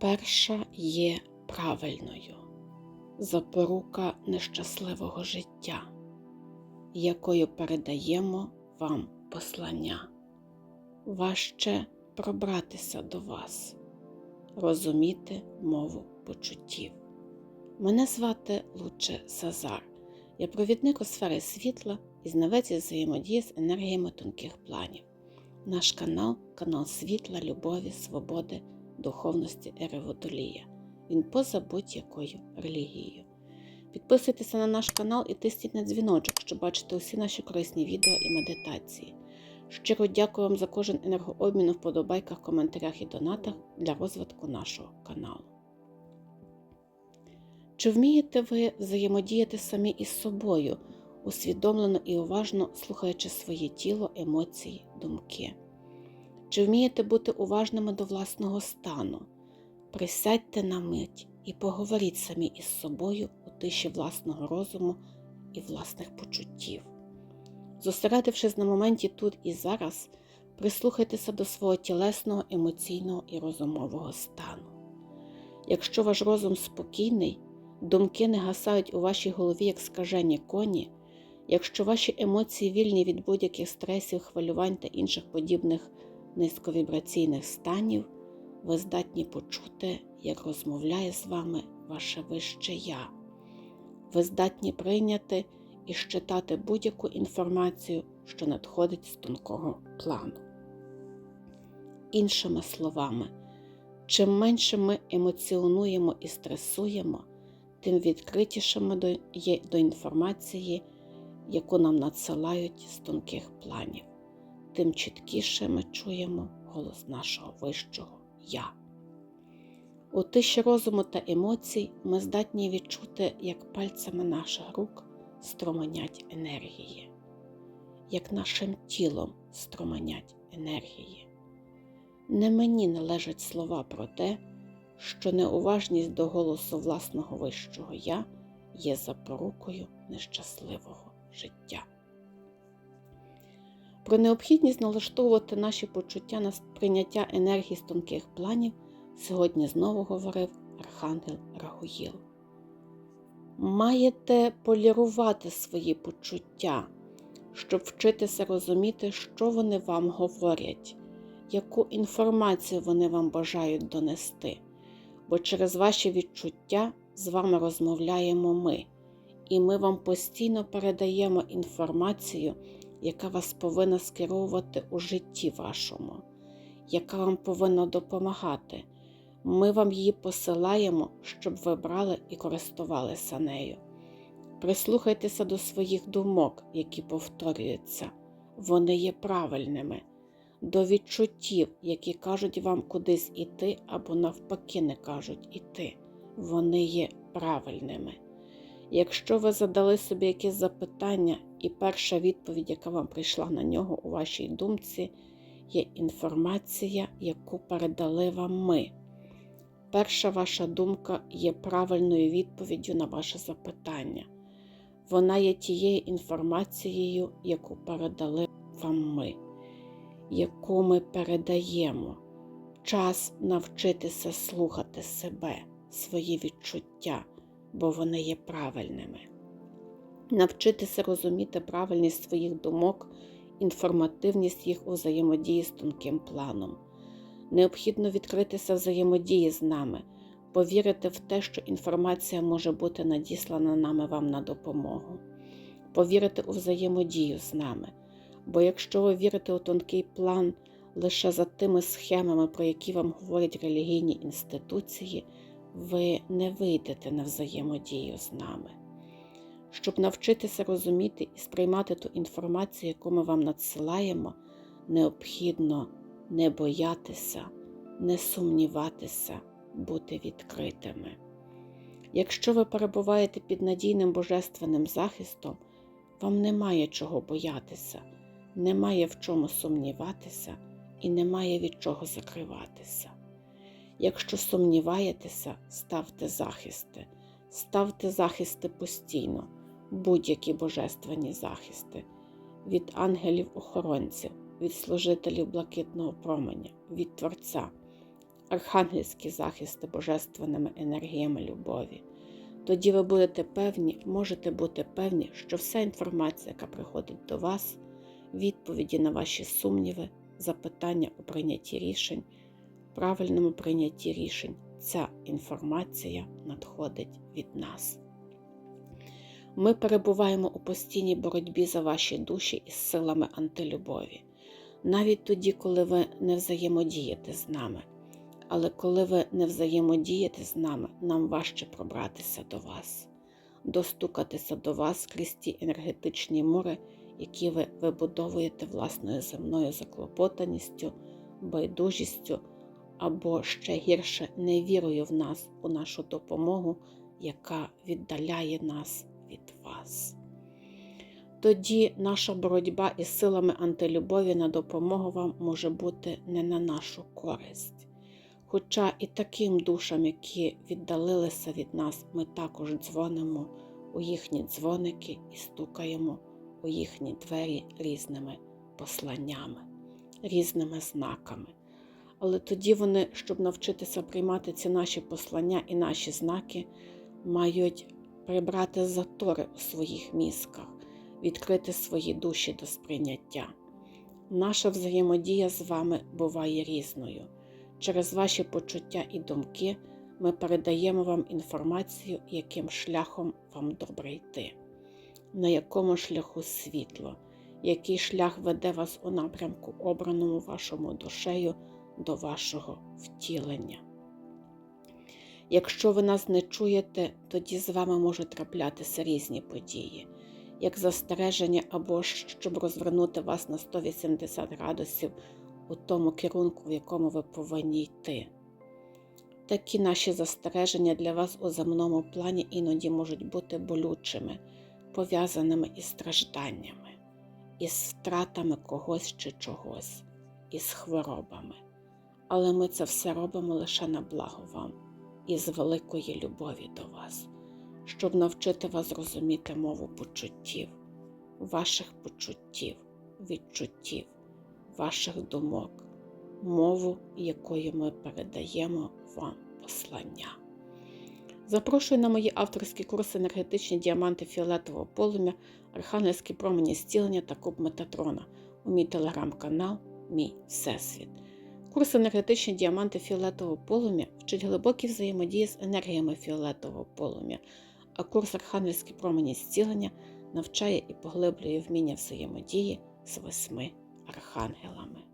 Перша є правильною запорука нещасливого життя, якою передаємо вам послання. Важче пробратися до вас, розуміти мову почуттів. Мене звати Луче Сазар. Я провідник у сфері світла і знавець взаємодії з енергіями тонких планів. Наш канал канал світла, любові, свободи, духовності і реводолія. Він поза будь-якою релігією. Підписуйтеся на наш канал і тисніть на дзвіночок, щоб бачити усі наші корисні відео і медитації. Щиро дякую вам за кожен енергообмін у вподобайках, коментарях і донатах для розвитку нашого каналу. Чи вмієте ви взаємодіяти самі із собою, усвідомлено і уважно слухаючи своє тіло, емоції, думки? Чи вмієте бути уважними до власного стану? Присядьте на мить і поговоріть самі із собою у тиші власного розуму і власних почуттів. Зосередившись на моменті тут і зараз, прислухайтеся до свого тілесного, емоційного і розумового стану. Якщо ваш розум спокійний, думки не гасають у вашій голові як скажені коні, якщо ваші емоції вільні від будь-яких стресів, хвилювань та інших подібних низьковібраційних станів, ви здатні почути, як розмовляє з вами ваше вище я. Ви здатні прийняти і щитати будь-яку інформацію, що надходить з тонкого плану. Іншими словами, чим менше ми емоціонуємо і стресуємо, тим відкритішими є до інформації, яку нам надсилають з тонких планів, тим чіткіше ми чуємо голос нашого вищого Я. У тиші розуму та емоцій ми здатні відчути, як пальцями наших рук строменять енергії, як нашим тілом строменять енергії. Не мені належать слова про те, що неуважність до голосу власного вищого я є запорукою нещасливого життя. Про необхідність налаштовувати наші почуття на сприйняття енергії з тонких планів сьогодні знову говорив Архангел Рагуїл. Маєте полірувати свої почуття, щоб вчитися розуміти, що вони вам говорять, яку інформацію вони вам бажають донести, бо через ваші відчуття з вами розмовляємо ми, і ми вам постійно передаємо інформацію, яка вас повинна скеровувати у житті вашому, яка вам повинна допомагати. Ми вам її посилаємо, щоб ви брали і користувалися нею. Прислухайтеся до своїх думок, які повторюються, вони є правильними, до відчуттів, які кажуть вам кудись іти або навпаки не кажуть іти, вони є правильними. Якщо ви задали собі якесь запитання, і перша відповідь, яка вам прийшла на нього у вашій думці, є інформація, яку передали вам ми. Перша ваша думка є правильною відповіддю на ваше запитання. Вона є тією інформацією, яку передали вам ми, яку ми передаємо. Час навчитися слухати себе, свої відчуття, бо вони є правильними. Навчитися розуміти правильність своїх думок, інформативність їх у взаємодії з тонким планом. Необхідно відкритися взаємодії з нами, повірити в те, що інформація може бути надіслана нами вам на допомогу, повірити у взаємодію з нами. Бо якщо ви вірите у тонкий план лише за тими схемами, про які вам говорять релігійні інституції, ви не вийдете на взаємодію з нами. Щоб навчитися розуміти і сприймати ту інформацію, яку ми вам надсилаємо, необхідно не боятися, не сумніватися, бути відкритими. Якщо ви перебуваєте під надійним божественним захистом, вам немає чого боятися, немає в чому сумніватися і немає від чого закриватися. Якщо сумніваєтеся, ставте захисти, ставте захисти постійно, будь-які божественні захисти від ангелів-охоронців від служителів блакитного променя, від Творця. архангельські захисти божественними енергіями любові. Тоді ви будете певні, можете бути певні, що вся інформація, яка приходить до вас, відповіді на ваші сумніви, запитання у прийнятті рішень, правильному прийнятті рішень, ця інформація надходить від нас. Ми перебуваємо у постійній боротьбі за ваші душі із силами антилюбові, навіть тоді, коли ви не взаємодієте з нами. Але коли ви не взаємодієте з нами, нам важче пробратися до вас, достукатися до вас крізь ті енергетичні мури, які ви вибудовуєте власною земною заклопотаністю, байдужістю або ще гірше невірою в нас у нашу допомогу, яка віддаляє нас від вас. Тоді наша боротьба із силами антилюбові на допомогу вам може бути не на нашу користь. Хоча і таким душам, які віддалилися від нас, ми також дзвонимо у їхні дзвоники і стукаємо у їхні двері різними посланнями, різними знаками. Але тоді вони, щоб навчитися приймати ці наші послання і наші знаки, мають прибрати затори у своїх мізках, відкрити свої душі до сприйняття. Наша взаємодія з вами буває різною. Через ваші почуття і думки ми передаємо вам інформацію, яким шляхом вам добре йти, на якому шляху світло, який шлях веде вас у напрямку, обраному вашому душею до вашого втілення. Якщо ви нас не чуєте, тоді з вами можуть траплятися різні події, як застереження або ж щоб розвернути вас на 180 градусів у тому керунку, в якому ви повинні йти. Такі наші застереження для вас у земному плані іноді можуть бути болючими, пов'язаними із стражданнями, із втратами когось чи чогось, із хворобами. Але ми це все робимо лише на благо вам і з великої любові до вас, щоб навчити вас зрозуміти мову почуттів, ваших почуттів, відчуттів ваших думок, мову, якою ми передаємо вам послання. Запрошую на мої авторські курси енергетичні діаманти фіолетового полум'я, архангельські промені зцілення та куб Метатрона у мій телеграм-канал, мій Всесвіт. Курс енергетичні діаманти фіолетового полум'я вчить глибокі взаємодії з енергіями фіолетового полум'я, а курс архангельські промені зцілення навчає і поглиблює вміння взаємодії з восьми архангелами.